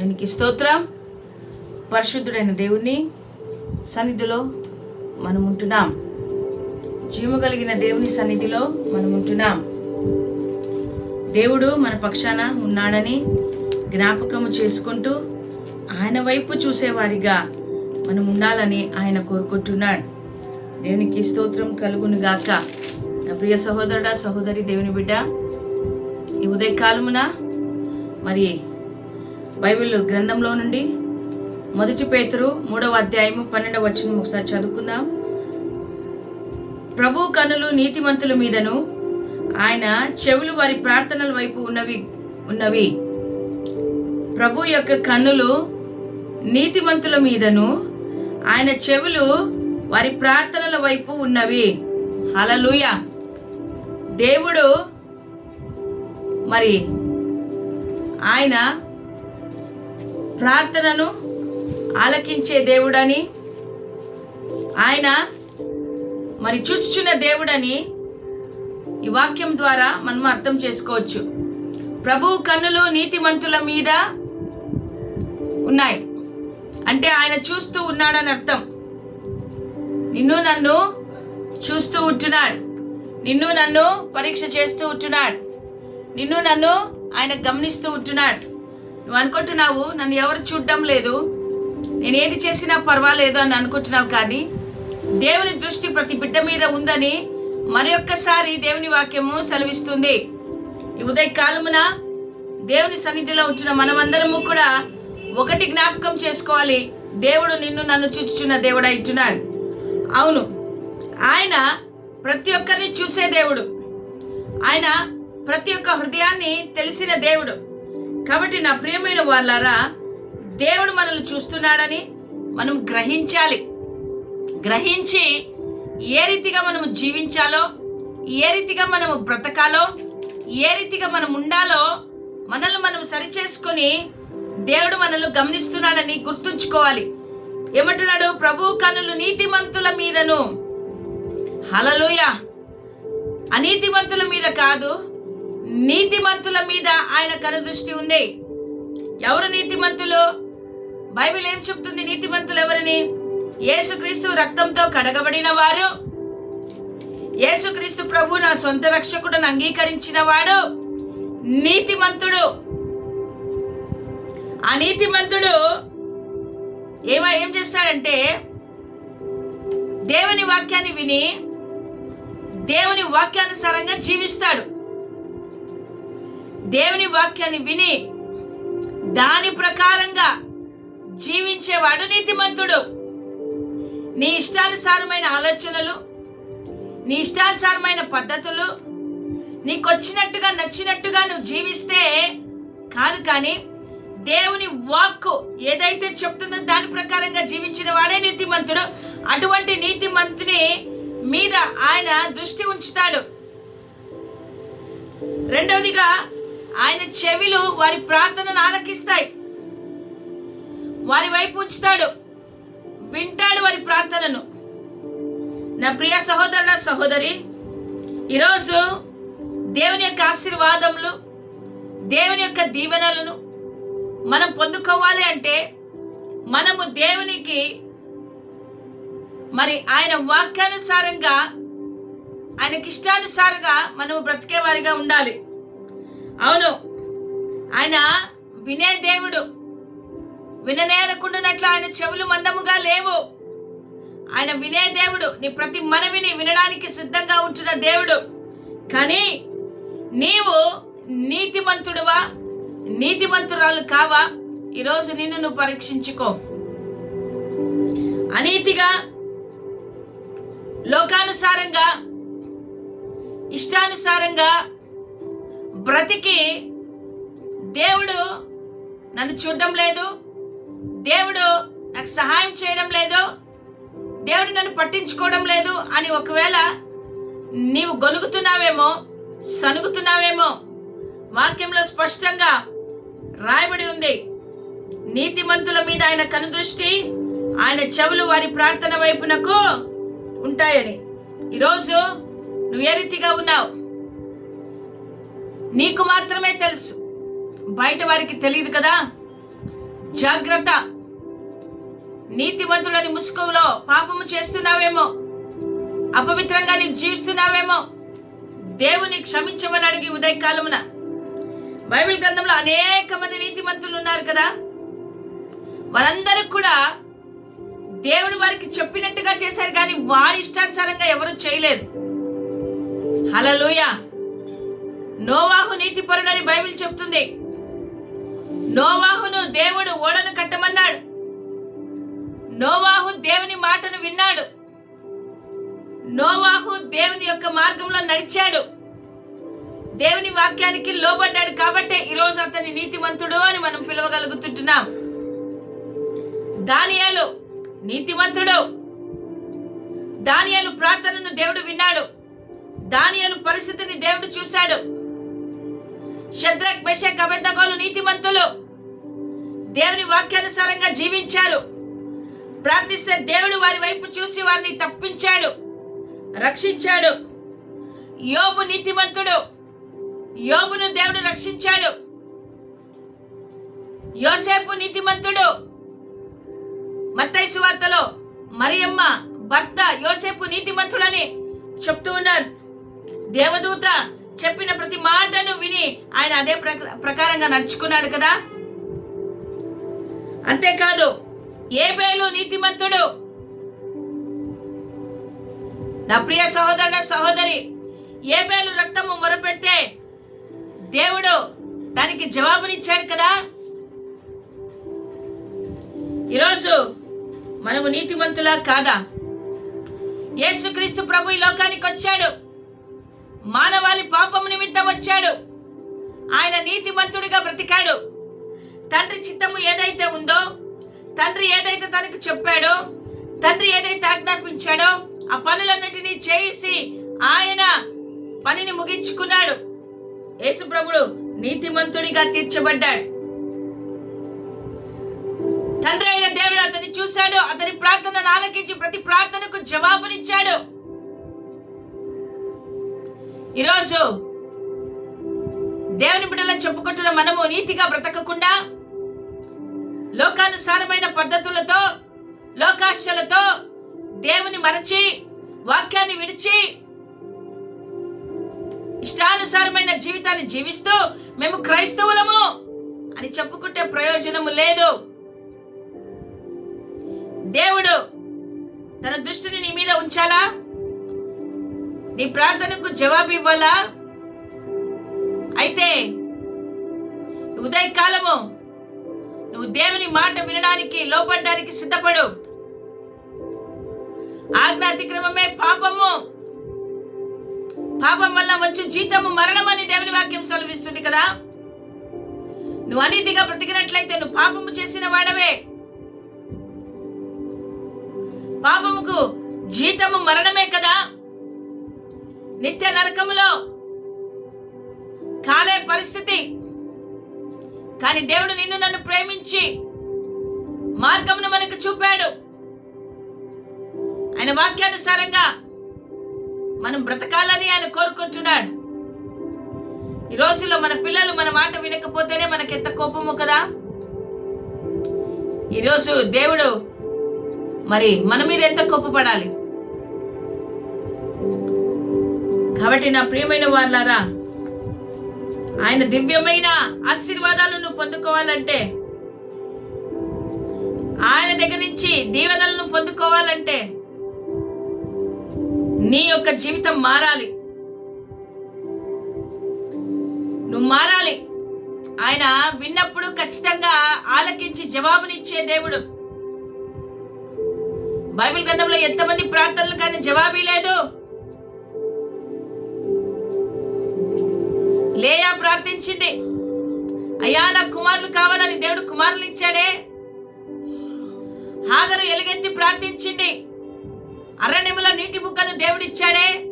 దానికి స్తోత్రం. పరిశుద్ధుడైన దేవుని సన్నిధిలో మనం ఉంటున్నాం. జీవము కలిగిన దేవుని సన్నిధిలో మనం ఉంటున్నాం. దేవుడు మన పక్షాన ఉన్నాడని జ్ఞాపకము చేసుకుంటూ ఆయన వైపు చూసేవారిగా మనం ఉండాలని ఆయన కోరుకుంటున్నాడు. దేవునికి స్తోత్రం కలుగును గాక. నా ప్రియ సహోదరుడా సహోదరి దేవుని బిడ్డ ఈ ఉదయకాలమున మరి బైబిల్ గ్రంథంలో నుండి మొదటి పేతురు మూడవ అధ్యాయము పన్నెండవ వచ్చిన ఒకసారి చదువుకుందాం. ప్రభు కనులు నీతిమంతుల మీదను ఆయన చెవులు వారి ప్రార్థనల వైపు ఉన్నవి ఉన్నవి. ప్రభు యొక్క కన్నులు నీతిమంతుల మీదను ఆయన చెవులు వారి ప్రార్థనల వైపు ఉన్నవి. అలలుయ దేవుడు మరి ఆయన ప్రార్థనను ఆలకించే దేవుడని ఆయన మరి చూచుచున్న దేవుడని ఈ వాక్యం ద్వారా మనం అర్థం చేసుకోవచ్చు. ప్రభు కన్నులు నీతిమంతుల మీద ఉన్నాయి. అంటే ఆయన చూస్తూ ఉన్నాడని అర్థం. నిన్ను నన్ను చూస్తూ ఉంటున్నాడు. నిన్ను నన్ను పరీక్ష చేస్తూ ఉంటున్నాడు. నిన్ను నన్ను ఆయన గమనిస్తూ ఉంటున్నాడు. నువ్వు అనుకుంటున్నావు నన్ను ఎవరు చూడడం లేదు. నేను ఏది చేసినా పర్వాలేదు అని అనుకుంటున్నావు కానీ దేవుని దృష్టి ప్రతి బిడ్డ మీద ఉందని మరి ఒక్కసారి దేవుని వాక్యము సెలవిస్తుంది. ఈ ఉదయ కాలమున దేవుని సన్నిధిలో ఉంచిన మనమందరము కూడా ఒకటి జ్ఞాపకం చేసుకోవాలి. దేవుడు నిన్ను నన్ను చూచుచున్న దేవుడు ఇట్టున్నాడు అవును ఆయన ప్రతి ఒక్కరిని చూసే దేవుడు. ఆయన ప్రతి ఒక్క హృదయాన్ని తెలిసిన దేవుడు. కాబట్టి నా ప్రియమైన వాళ్ళారా దేవుడు మనల్ని చూస్తున్నాడని మనం గ్రహించాలి. గ్రహించి ఏ రీతిగా మనము జీవించాలో ఏ రీతిగా మనము బ్రతకాలో ఏ రీతిగా మనం ఉండాలో మనల్ని మనం సరిచేసుకొని దేవుడు మనల్ని గమనిస్తున్నాడని గుర్తుంచుకోవాలి. ఏమంటున్నాడు? ప్రభు కనులు నీతిమంతుల మీదను. హలలుయ అనీతిమంతుల మీద కాదు నీతిమంతుల మీద ఆయన కనుదృష్టి ఉంది. ఎవరు నీతిమంతులు? బైబిల్ ఏం చెప్తుంది? నీతిమంతులు ఎవరని? యేసుక్రీస్తు రక్తంతో కడగబడిన వారు. యేసుక్రీస్తు ప్రభు నా సొంత రక్షకుడని అంగీకరించిన వాడు నీతిమంతుడు. ఆ నీతిమంతుడు ఏమ ఏం చేస్తాడంటే దేవుని వాక్యాన్ని విని దేవుని వాక్యానుసారంగా జీవిస్తాడు. దేవుని వాక్యాన్ని విని దాని ప్రకారంగా జీవించేవాడు నీతిమంతుడు. నీ ఇష్టానుసారమైన ఆలోచనలు నీ ఇష్టానుసారమైన పద్ధతులు నీకొచ్చినట్టుగా నచ్చినట్టుగా నువ్వు జీవిస్తే కాదు కానీ దేవుని వాక్కు ఏదైతే చెప్తుందో దాని ప్రకారంగా జీవించిన వాడే నీతిమంతుడు. అటువంటి నీతిమంతుని మీద ఆయన దృష్టి ఉంచుతాడు. రెండవదిగా ఆయన చెవిలు వారి ప్రార్థనను ఆలకిస్తాయి. వారి వైపు ఉంచుతాడు. వింటాడు వారి ప్రార్థనను. నా ప్రియ సహోదరుల సహోదరి ఈరోజు దేవుని యొక్క ఆశీర్వాదములు దేవుని యొక్క దీవెనలను మనం పొందుకోవాలి అంటే మనము దేవునికి మరి ఆయన వాక్యానుసారంగా ఆయనకి ఇష్టానుసారంగా మనము బ్రతికేవారిగా ఉండాలి. అవును. ఆయన వినే దేవుడు. విననేరకుండానట్లు ఆయన చెవులు మందముగా లేవు. ఆయన వినే దేవుడు. నీ ప్రతి మనవిని వినడానికి సిద్ధంగా ఉంటున్న దేవుడు. కానీ నీవు నీతిమంతుడువా? నీతిమంతురాలు కావా? ఈరోజు నిన్ను నువ్వు పరీక్షించుకో. అనీతిగా లోకానుసారంగా ఇష్టానుసారంగా బ్రతికి దేవుడు నన్ను చూడడం లేదు. దేవుడు నాకు సహాయం చేయడం లేదు. దేవుడు నన్ను పట్టించుకోవడం లేదు అని ఒకవేళ నీవు గొనుగుతున్నావేమో సనుగుతున్నావేమో వాక్యంలో స్పష్టంగా రాయబడి ఉంది. నీతిమంతుల మీద ఆయన కనుదృష్టి ఆయన చెవులు వారి ప్రార్థన వైపునకు ఉంటాయని. ఈరోజు నువ్వు ఏ రీతిగా ఉన్నావు? నీకు మాత్రమే తెలుసు. బయట వారికి తెలియదు కదా? జాగ్రత్త. నీతివంతులని ముసుగులో పాపము చేస్తున్నావేమో? అపవిత్రంగా నీవు జీవిస్తున్నావేమో? దేవుని క్షమించమని అడిగి ఉదయకాలమున. బైబిల్ గ్రంథంలో అనేక మంది నీతిమంతులు ఉన్నారు కదా? వారందరూ కూడా దేవుడు వారికి చెప్పినట్టుగా చేశారు కానీ వారి ఇష్టానుసారంగా ఎవరు చేయలేదు. హలలుయ నోవాహు నీతిపరుడని బైబిల్ చెప్తుంది. నోవాహును దేవుడు ఓడను కట్టమన్నాడు. నోవాహు దేవుని మాటను విన్నాడు. నోవాహు దేవుని యొక్క మార్గంలో నడిచాడు. దేవుని వాక్యానికి లోబడ్డాడు కాబట్టే ఈరోజు అతని నీతివంతుడు అని మనం పిలవగలుగుతుంటున్నాం. దానియాలు నీతివంతుడు దానియాలు ప్రార్థనను దేవుడు విన్నాడు. దానియాలు పరిస్థితిని దేవుడు చూశాడు. శద్రక్ మెషక్ అబద్ధగోలు నీతిమంతులు దేవుని వాక్యానుసారంగా జీవించారు. ప్రార్థిస్తే దేవుడు వారి వైపు చూసి వారిని తప్పించాడు రక్షించాడు. యోబు నీతిమంతుడు యోబును దేవుడు రక్షించాడు. యోసేపు నీతిమంతుడు మత్తైసు వార్తలో మరియమ్మ భర్త యోసేపు నీతిమంతుడని చెప్తూ ఉన్నారు దేవదూత చెప్పిన ప్రతి మాటను విని ఆయన అదే ప్రకారంగా నడుచుకున్నాడు కదా? అంతేకాదు ఏబేలు నీతిమంతుడు. నా ప్రియ సహోదరుడ సహోదరి ఏబేలు రక్తము మొరపెడితే దేవుడు దానికి జవాబునిచ్చాడు కదా? ఈరోజు మనము నీతిమంతులా కాదా? యేసుక్రీస్తు ప్రభు ఈ లోకానికి వచ్చాడు మానవాళి పాపం నిమిత్తం వచ్చాడు. ఆయన నీతిమంతుడిగా బ్రతికాడు. తండ్రి చిత్తము ఏదైతే ఉందో తండ్రి ఏదైతే తనకు చెప్పాడో తండ్రి ఏదైతే ఆజ్ఞాపించాడో ఆ పనులన్నిటినీ చేసి ఆయన పనిని ముగించుకున్నాడు. యేసుప్రభుడు నీతిమంతుడిగా తీర్చబడ్డాడు. తండ్రి అయిన దేవుడు అతన్ని చూశాడు. అతని ప్రార్థనను ఆలకించి ప్రతి ప్రార్థనకు జవాబునిచ్చాడు. ఈరోజు దేవుని బిడ్డలను చెప్పుకుంటున్న మనము నీతిగా బ్రతకకుండా లోకానుసారమైన పద్ధతులతో లోకాశలతో దేవుని మరచి వాక్యాన్ని విడిచి ఇష్టానుసారమైన జీవితాన్ని జీవిస్తూ మేము క్రైస్తవులము అని చెప్పుకుంటే ప్రయోజనము లేదు. దేవుడు తన దృష్టిని నీ మీద ఉంచాలా? నీ ప్రార్థనకు జవాబు ఇవ్వాలా అయితే ఉదయకాలము నువ్వు దేవుని మాట వినడానికి లోపడ్డానికి సిద్ధపడు. ఆజ్ఞాతిక్రమమే పాపము. పాపం వల్ల వచ్చి జీతము మరణం అని దేవుని వాక్యం సెలవిస్తుంది కదా? నువ్వు అనీతిగా బ్రతికినట్లయితే నువ్వు పాపము చేసిన వాడవే. పాపముకు జీతము మరణమే నిత్య నరకములో కాలే పరిస్థితి. కానీ దేవుడు నిన్ను నన్ను ప్రేమించి మార్గమును మనకు చూపాడు. ఆయన వాక్యానుసారంగా మనం బ్రతకాలని ఆయన కోరుకుంటున్నాడు. ఈ రోజుల్లో మన పిల్లలు మన మాట వినకపోతేనే మనకి ఎంత కోపము కదా. ఈరోజు దేవుడు మరి మన మీద ఎంత కోపపడాలి? కాబట్టి నా ప్రియమైన వాళ్ళారా ఆయన దివ్యమైన ఆశీర్వాదాలను పొందుకోవాలంటే ఆయన దగ్గర నుంచి దీవెనలను పొందుకోవాలంటే నీ యొక్క జీవితం మారాలి. నువ్వు మారాలి. ఆయన విన్నప్పుడు ఖచ్చితంగా ఆలకించి జవాబునిచ్చే దేవుడు. బైబిల్ గ్రంథంలో ఎంతమంది ప్రార్థనలు కానీ జవాబీ లేదు లేయా ప్రార్థించింది. అయ్యా నాకు కుమారులు కావాలని దేవుడు కుమారులు ఇచ్చాడే. హాగరు ఎలుగెత్తి ప్రార్థించింది. అరణ్యముల నీటి బుగ్గను దేవుడిచ్చాడే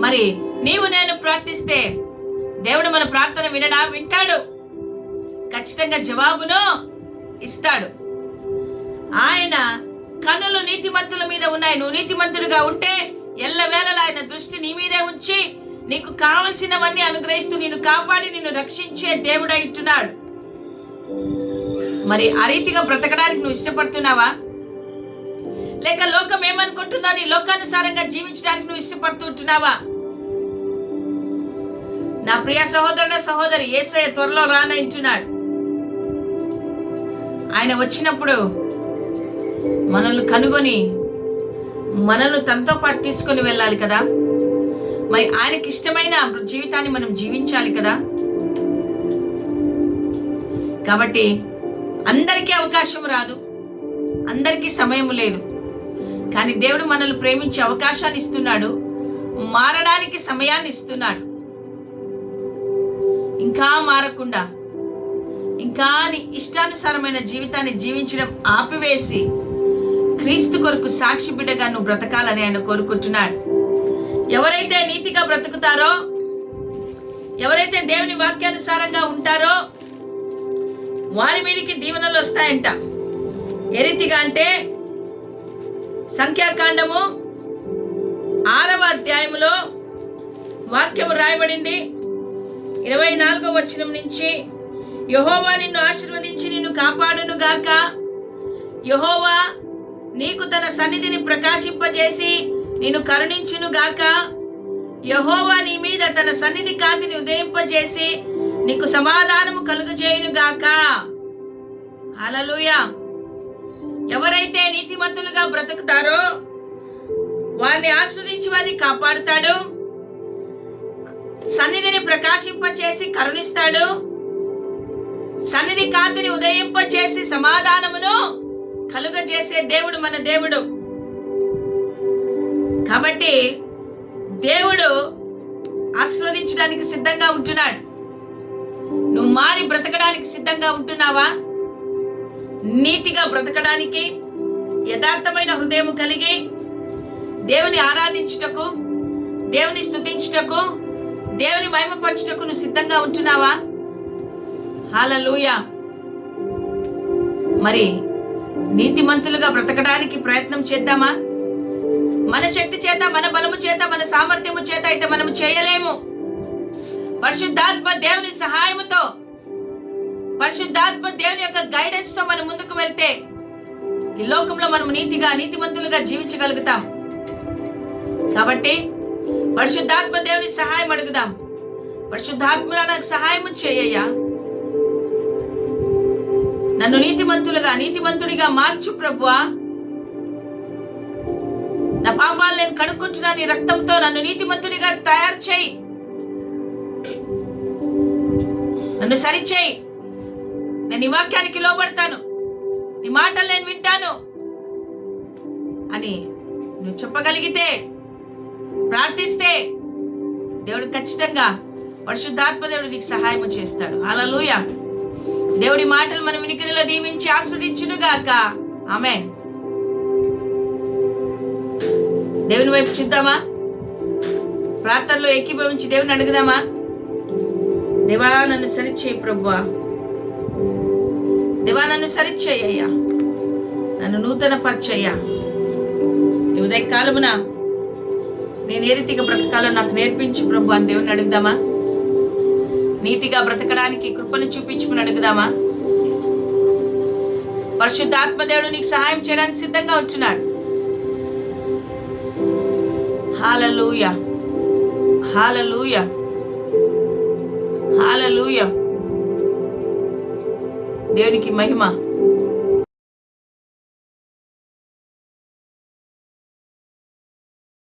మరి నీవు నేను ప్రార్థిస్తే దేవుడు మన ప్రార్థన వినడా? వింటాడు. ఖచ్చితంగా జవాబును ఇస్తాడు. ఆయన కన్నులు నీతిమంతుల మీద ఉన్నాయి. నువ్వు నీతిమంతుడిగా ఉంటే ఎల్లవేళలా ఆయన దృష్టి నీ మీదే ఉంచి నీకు కావలసినవన్నీ అనుగ్రహిస్తూ నిన్ను కాపాడి నిన్ను రక్షించే దేవుడై ఉంటున్నాడు. మరి ఆ రీతిగా బ్రతకడానికి నువ్వు ఇష్టపడుతున్నావా? లేక లోకం ఏమనుకుంటుందో నీ లోకానుసారంగా జీవించడానికి నువ్వు ఇష్టపడుతుంటున్నావా నా ప్రియ సహోదరుడ సహోదరి ఏసయ్య త్వరలో రానంటున్నాడు ఆయన వచ్చినప్పుడు మనల్ని కనుగొని మనల్ని తనతో పాటు తీసుకొని వెళ్ళాలి కదా? మరి ఆయనకి ఇష్టమైన జీవితాన్ని మనం జీవించాలి కదా? కాబట్టి అందరికీ అవకాశం రాదు. అందరికీ సమయం లేదు. కానీ దేవుడు మనల్ని ప్రేమించే అవకాశాన్ని ఇస్తున్నాడు. మారడానికి సమయాన్ని ఇస్తున్నాడు. ఇంకా మారకుండా ఇంకా ఇష్టానుసారమైన జీవితాన్ని జీవించడం ఆపివేసి క్రీస్తు కొరకు సాక్షి బిడ్డగా నువ్వు బ్రతకాలని ఆయన కోరుకుంటున్నాడు. ఎవరైతే నీతిగా బ్రతుకుతారో ఎవరైతే దేవుని వాక్యానుసారంగా ఉంటారో వారి మీదకి దీవెనలు వస్తాయంట. ఏ రీతిగా అంటే సంఖ్యాకాండము ఆరవ అధ్యాయములో వాక్యము రాయబడింది. ఇరవై నాలుగో వచనం నుంచి యహోవా నిన్ను ఆశీర్వదించి నిన్ను కాపాడును గాక యహోవా నీకు తన సన్నిధిని ప్రకాశింపజేసి నిన్ను కరుణించును గాక. యహోవా నీ మీద తన సన్నిధి కాంతిని ఉదయింపజేసి నీకు సమాధానము కలుగజేయును గాక. హల్లెలూయా. ఎవరైతే నీతిమంతులుగా బ్రతుకుతారో వారిని ఆస్వాదించి వారిని కాపాడుతాడు. సన్నిధిని ప్రకాశింపచేసి కరుణిస్తాడు. సన్నిధి కాంతిని ఉదయింపచేసి సమాధానమును కలుగజేసే దేవుడు మన దేవుడు. కాబట్టి దేవుడు ఆస్వాదించడానికి సిద్ధంగా ఉంటున్నాడు. నువ్వు మారి బ్రతకడానికి సిద్ధంగా ఉంటున్నావా? నీతిగా బ్రతకడానికి యథార్థమైన హృదయం కలిగి దేవుని ఆరాధించుటకు దేవుని స్థుతించుటకు దేవుని మహిమపరచుటకు నువ్వు సిద్ధంగా ఉంటున్నావా? హాలలుయా మరి నీతిమంతులుగా బ్రతకడానికి ప్రయత్నం చేద్దామా? మన శక్తి చేత మన బలము చేత మన సామర్థ్యము చేత అయితే మనము చేయలేము. పరిశుద్ధాత్మ దేవుని సహాయముతో పరిశుద్ధాత్మ దేవుని యొక్క గైడెన్స్తో మనం ముందుకు వెళ్తే ఈ లోకంలో మనం నీతిగా నీతిమంతులుగా జీవించగలుగుతాం. కాబట్టి పరిశుద్ధాత్మ దేవుని సహాయం అడుగుదాం. పరిశుద్ధాత్మ నాకు సహాయం చేయ్యా నన్ను నీతిమంతులుగా నీతిమంతుడిగా మార్చు ప్రభువా. నా పాపాలు నేను కడుక్కుంటున్నా నీ రక్తంతో నన్ను నీతిమంతుడిగా తయారు చేయి. నన్ను సరిచేయి. నేను నీ వాక్యానికి లోబడతాను. నీ మాటలు నేను వింటాను. అని నువ్వు చెప్పగలిగితే ప్రార్థిస్తే దేవుడు ఖచ్చితంగా పరిశుద్ధాత్మ దేవుడు నీకు సహాయం చేస్తాడు. అలలుయ దేవుడి మాటలు మనం వినికిడిలో దీవించి ఆస్వాదించును గాక ఆమె దేవుని వైపు చూద్దామా? ప్రార్థనలో ఏకీభవించి దేవుని అడుగుదామా? దేవా నన్ను సరిచేయి ప్రభువా. దేవా నన్ను సరిచేయ్యా నన్ను నూతన పరిచయ్యా ఈ ఉదయ కాలమున నేను ఏ రీతిగా బ్రతకాలో నాకు నేర్పించు ప్రభు అని దేవుని అడుగుదామా? నీతిగా బ్రతకడానికి కృపను చూపించుకుని అడుగుదామా? పరిశుద్ధ ఆత్మదేవుడు నీకు సహాయం చేయడానికి సిద్ధంగా ఉంటున్నాడు. హాలలూయ. హాలలూయ. హాలలూయ. దేవునికి మహిమ.